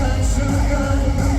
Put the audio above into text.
Sen çıkardın